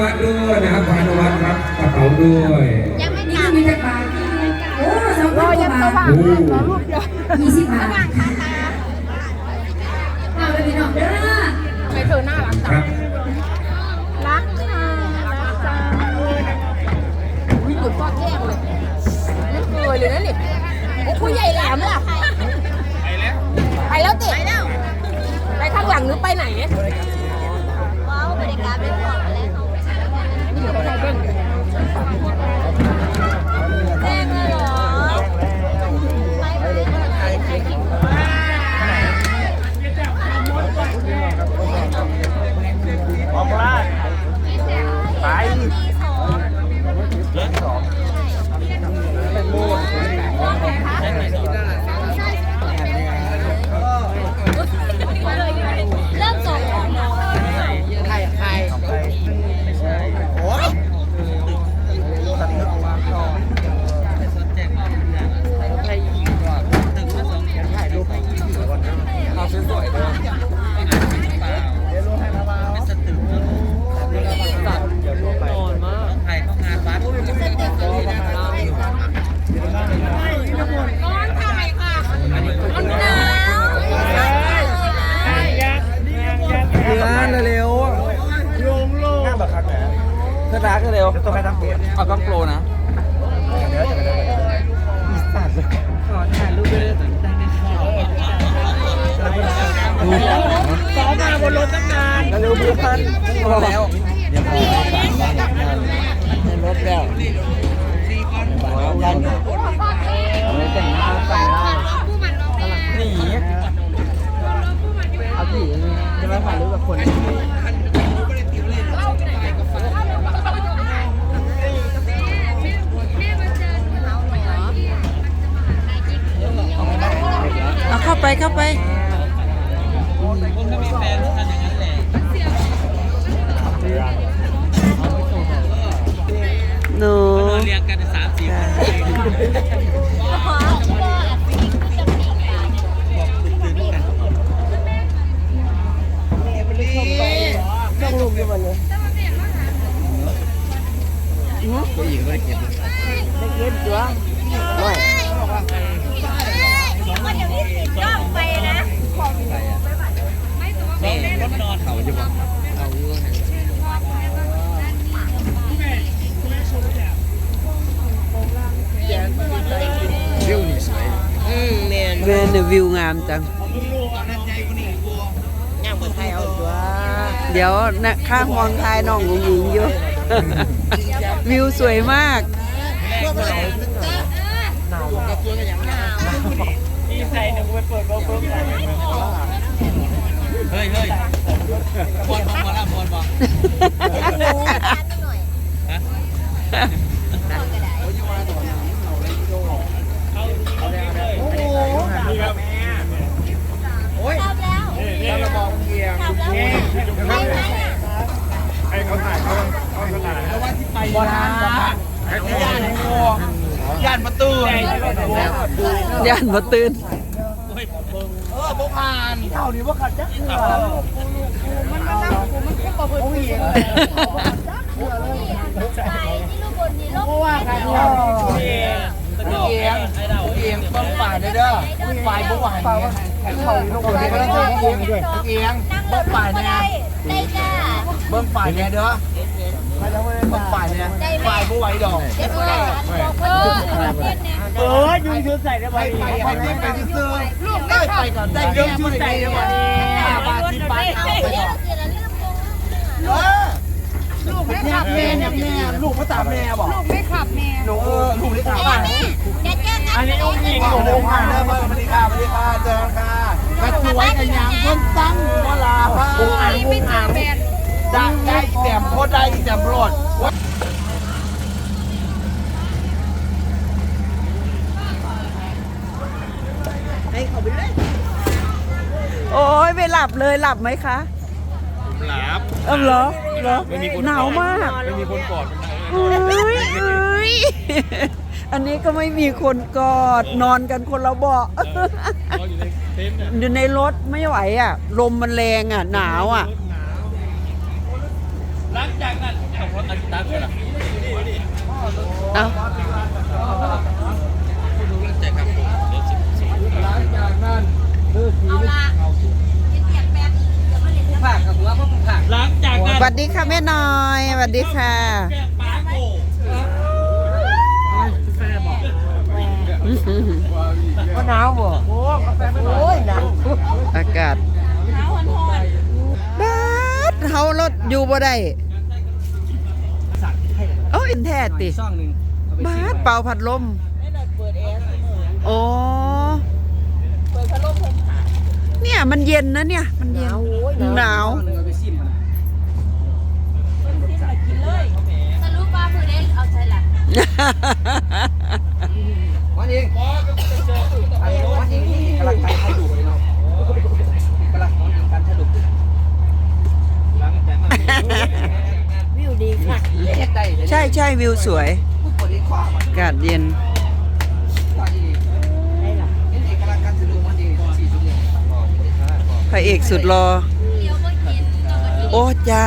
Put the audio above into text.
วัฒน์ด้วยนะครับพานุวัฒน์รับกระเป๋าด้วยยังไม่นี่กลับมีจักรบาทโอ้สองพันกว่าบาทโอ้ยี่สิบบาทเอาไปพี่น้องเด้อไปเธอหน้ารักค เธอรักเร็วต้องใครทำเปลี่ยนเอากล้องโปรนะเดี๋ยวจะไปได้อีสัตว์ขอถ่ายรูปด้วยแต่ตั้งในข้อซ้อมมาบนรถตั้งนานเร็วเพื่อนพอแล้วเดี๋ยวพอในรถแล้วยังไม่แต่งหน้าแต่งหน้าหนีเอาผีจะมาถ่ายรูปกับคน ตัวหญิงก็ได้เก็บเย็นจ้วงมันยังม่ติดก้องไปนะแม่รถนอนเขาอยู่บอาอยู่วิวนี่สวย อืมแมนเวนวิวงามจัง ย่างเมืองไทยเอาตัวเดี๋ยวนะข้างมองทายน้องหงหญิงอยู่ วิวสวยมากหนาวหนาวกับตัวกันอย่างหนาวที่ใส่เนี่ยกูไปเปิดโลโก้เฮ้ยเฮ้ยบอลบอลบอลบอลแล้วเรามองเกียร์ให้เขาถ่ายเขาเขาถ่าย แล้วว่าที่ไปบอลย่านย่านประตูย่านบ่ตื่นเออบ่ผ่านเท่านี้ว่าขัดจักเถื่อเพราะว่าการเอียงเอียงเอียงต้องฝ่ายเด้อฝ่ายบ่หวเขาลงไปแล้วเอียงเอียงบ่ฝ่ายแน่ได้จ้าเบิ่งฝ่ายแน่เด้อ ฝ่ายแน่ฝ่ายบ่ไหวดอกเด็กเลยเออเนี่ยเออยุงชุดใส่ได้บ่ไปไปไปไปซื้อลูกได้ไปก่อนได้ยุงชุดใส่ได้บ่บาท10บาทเอาไปก่อนเออลูกไม่ขับแม่เนี่ยแม่ลูกมาตามแม่บอกลูกไม่ขับแม่หนูเออลูกได้ตามแม่แม่แจ้งอันนี้อุ้งยิงโอ้โหผ่านเด้อมาสวัสดีค่ะสวัสดีค่ะเจอค่ะกระสวยกันยางคนตั้งเวลาพ่ออ่างอุ้งอ่างดังได้ แต้มโคตรได้แต้มรอดโอ้ยไม่หลับเลยหลับไหมคะ หลับเออเหรอเหรอหนาวมาก ไม่มีคนกอดเอ้ยเอ้ยอันนี้ก็ไม่มีคนกอดนอนกันคนละเบาะเราอยู่ในเต็นท์เนี่ยอยู่ในรถไม่ไหวอะ ลมมันแรงอะ หนาวอะ หลังจากนั้นขับรถอันตัน เอาดูเรื่องใจครับผมเดี๋ยวสิบสี่หลังจากนั้นเลือดสีเอาละเปียกแป๊บเดี๋ยวมาเล่นน้ำผักกับหัวพ่อผักหลังจากสนั้นวัสดีค่ะแม่น้อยสวัสดีค่ะ แก้ปาโก้ก็หนาวบ่โอ้กาแฟไม่โอ้ยหนาวอากาศบาดเฮารถอยู่บ่ได้ เอ้ยแท้ติช่องหนึ่งบาดเป่าพัดลมโอ้เนี่ยมันเย็นนะเนี่ย มันเย็น หนาวหนึ่งเอาไปซิมมันสรุปว่าผู้ใดเอาใจหลัก วันเองวันเองนี่กำลังไปให้ดูเลยเนาะกำลังมองการให้ดูหลังจากนั้นวิวดีค่ะเล็ดได้ ใช่ใช่วิวสวยอากาศเย็นตอนนี้ได้ล่ะนี่กำลังการสะดุ้งวันพระเอกสุดรอ โอ้จ้า